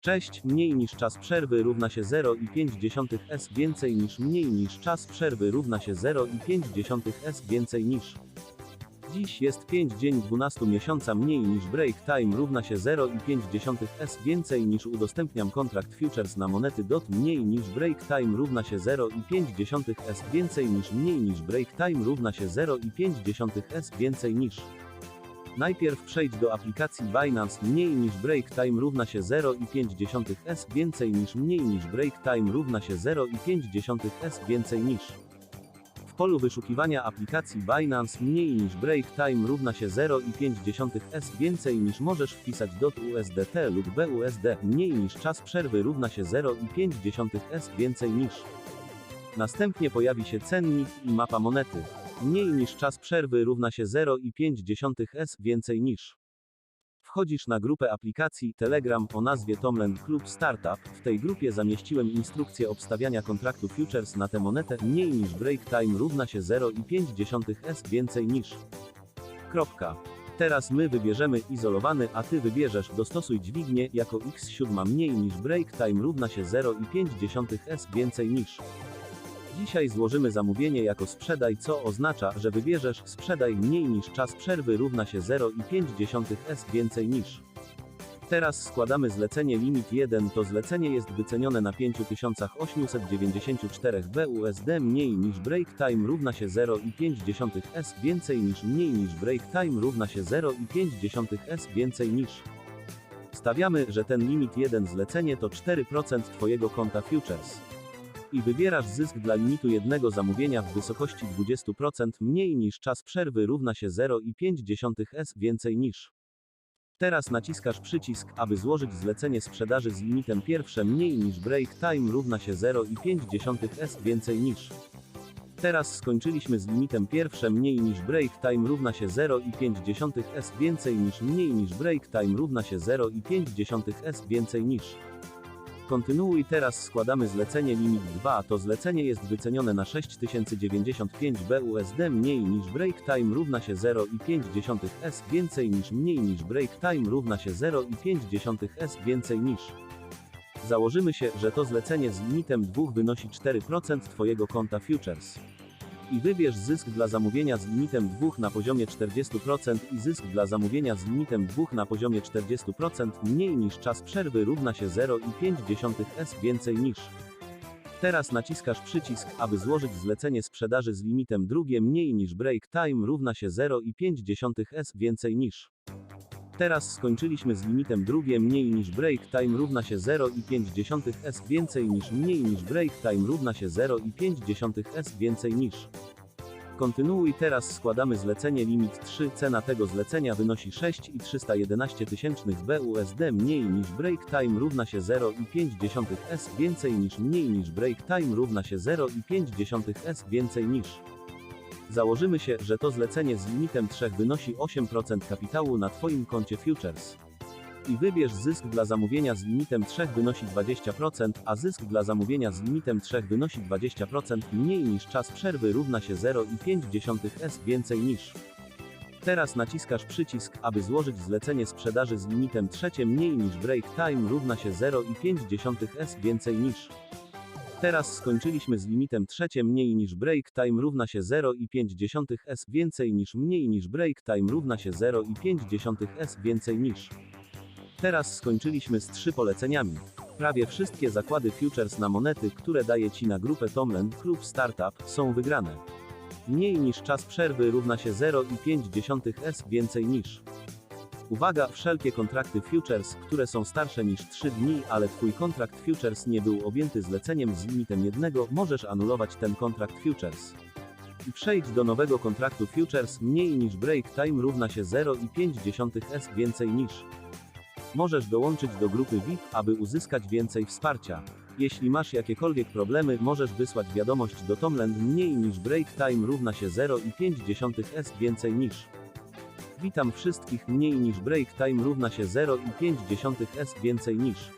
Cześć, mniej niż czas przerwy równa się 0,5 s więcej niż mniej niż czas przerwy równa się 0,5 s więcej niż. Dziś jest 5 dzień 12 miesiąca mniej niż break time równa się 0,5 s więcej niż udostępniam kontrakt futures na monety DOT mniej niż break time równa się 0,5 s więcej niż mniej niż break time równa się 0,5 s więcej niż. Najpierw przejdź do aplikacji Binance mniej niż break time równa się 0,5 s więcej niż mniej niż break time równa się 0,5 s więcej niż. W polu wyszukiwania aplikacji Binance mniej niż break time równa się 0,5 s więcej niż możesz wpisać USDT lub BUSD mniej niż czas przerwy równa się 0,5 s więcej niż. Następnie pojawi się cennik i mapa monety. Mniej niż czas przerwy równa się 0,5 s więcej niż. Wchodzisz na grupę aplikacji Telegram o nazwie Tomland Club Startup. W tej grupie zamieściłem instrukcję obstawiania kontraktu futures na tę monetę mniej niż break time równa się 0,5 s więcej niż. Kropka. Teraz my wybierzemy izolowany, a ty wybierzesz dostosuj dźwignię jako x7 mniej niż break time równa się 0,5 s więcej niż. Dzisiaj złożymy zamówienie jako sprzedaj, co oznacza, że wybierzesz sprzedaj mniej niż czas przerwy równa się 0,5 s więcej niż. Teraz składamy zlecenie limit 1, to zlecenie jest wycenione na 5894 BUSD mniej niż break time równa się 0,5 s więcej niż mniej niż break time równa się 0,5 s więcej niż. Stawiamy, że ten limit 1 zlecenie to 4% Twojego konta futures i wybierasz zysk dla limitu jednego zamówienia w wysokości 20% mniej niż czas przerwy równa się 0,5 s więcej niż. Teraz naciskasz przycisk, aby złożyć zlecenie sprzedaży z limitem pierwsze mniej niż break time równa się 0,5 s więcej niż. Teraz skończyliśmy z limitem pierwsze mniej niż break time równa się 0,5 s więcej niż mniej niż break time równa się 0,5 s więcej niż. Kontynuuj teraz składamy zlecenie limit 2, to zlecenie jest wycenione na 6095 BUSD mniej niż break time równa się 0,5 s więcej niż mniej niż break time równa się 0,5 s więcej niż. Założymy się, że to zlecenie z limitem 2 wynosi 4% Twojego konta futures. I wybierz zysk dla zamówienia z limitem 2 na poziomie 40% i zysk dla zamówienia z limitem 2 na poziomie 40% mniej niż czas przerwy równa się 0,5 s więcej niż. Teraz naciskasz przycisk, aby złożyć zlecenie sprzedaży z limitem drugie mniej niż break time równa się 0,5 s więcej niż. Teraz skończyliśmy z limitem drugie mniej niż break time równa się 0,5 s więcej niż mniej niż break time równa się 0,5 s więcej niż. Kontynuuj teraz składamy zlecenie limit 3 cena tego zlecenia wynosi 6,311 tysięcznych BUSD mniej niż break time równa się 0,5 s więcej niż mniej niż break time równa się 0,5 s więcej niż. Założymy się, że to zlecenie z limitem 3 wynosi 8% kapitału na Twoim koncie futures. I wybierz zysk dla zamówienia z limitem 3 wynosi 20%, a zysk dla zamówienia z limitem 3 wynosi 20% mniej niż czas przerwy równa się 0,5 s więcej niż. Teraz naciskasz przycisk, aby złożyć zlecenie sprzedaży z limitem 3 mniej niż break time równa się 0,5 s więcej niż. Teraz skończyliśmy z limitem trzecie mniej niż break time równa się 0,5 s więcej niż mniej niż break time równa się 0,5 s więcej niż. Teraz skończyliśmy z trzy poleceniami. Prawie wszystkie zakłady futures na monety, które daje Ci na grupę Tomland Club Startup, są wygrane. Mniej niż czas przerwy równa się 0,5 s więcej niż. Uwaga, wszelkie kontrakty futures, które są starsze niż 3 dni, ale Twój kontrakt futures nie był objęty zleceniem z limitem jednego, możesz anulować ten kontrakt futures. I przejdź do nowego kontraktu futures mniej niż break time równa się 0,5 s więcej niż. Możesz dołączyć do grupy VIP, aby uzyskać więcej wsparcia. Jeśli masz jakiekolwiek problemy, możesz wysłać wiadomość do Tomland mniej niż break time równa się 0,5 s więcej niż. Witam wszystkich mniej niż break time równa się 0,5 s więcej niż.